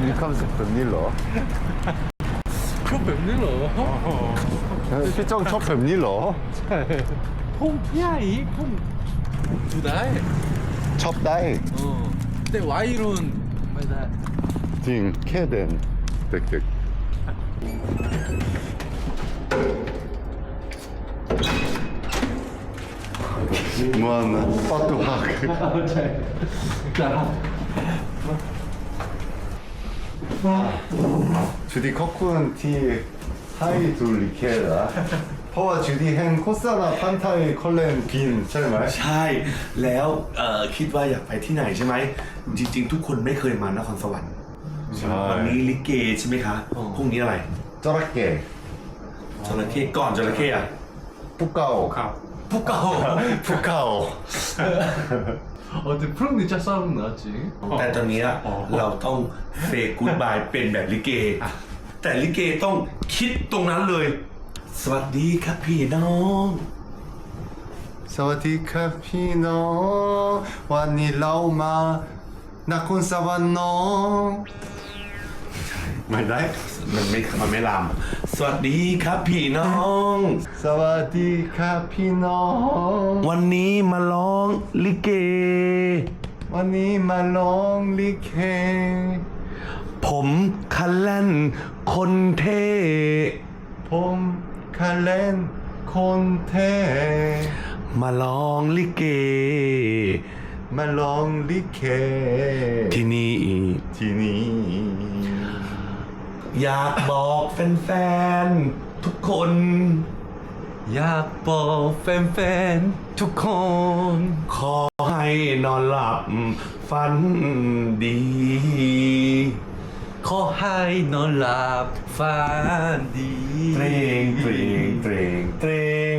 밀감색 뱀릴러. 그 뱀릴러? 시청 첫 뱀릴러. 폼피아이 폼 두다이? 첫 다이. 어. 근데 와이론 말다 딩 캐덴 덱덱 무한 파트 학 따라 주디 커쿠는 티 하이 둘리케라 퍼와 주디 행 코사나 판타이 컬렌 빈 찰말 ใช่แล้วเอ่อคิดว่าอยากไปที่ไหนใช่ไหมจริง ๆ ทุกคนไม่เคยมานครสวรรค์ ใช่ วันนี้ลิเกใช่ไหมคะพรุ่งนี้อะไร 저렇게 จระเข้ก่อนจระเข้อะ 뿌까오 ผู้เก่า 뿌까오 อ๋แต่พรุ่งนี้จะสร้างนือจริแต่ตอนนี้เราต้องเฟกกูดบายเป็นแบบลิเก แต่ลิเกต้องคิดตรงนั้นเลย สวัสดีครับพี่น้อง สวัสดีครับพี่น้องวันนี้เรามานักคุณสวรรค์น้อง มันได้ มันไม่ มันไม่ลาม สวัสดีครับพี่น้อง สวัสดีครับพี่น้อง วันนี้มาร้องลิเก วันนี้มาร้องลิเก ผมคาแล่นคนเทผมคาแล่นคนเทมาร้องลิเก มาร้องลิเก ที่นี่ ที่นี่ อยากบอกแฟนๆทุกคน อยากบอกแฟนๆทุกคน ขอให้นอนหลับฝันดี ขอให้นอนหลับฝันดี เตรงเตรงเตรงเตรง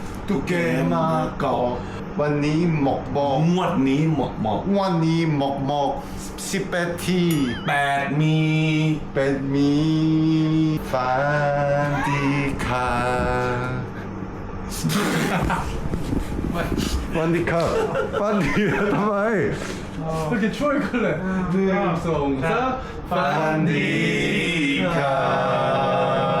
ตุ๊กแกมาเกาะวันนี้หมกบอกงวดนี้หมกหมกวันนี้หมกหมกสิบแปดที่แปดมีแปดมีฟันดีค่ะวันดีค่ะฟันดีทำไมก็จะช่วยกันเลยดึง이렇게 추월ฟั.นดี,ค่,ะ.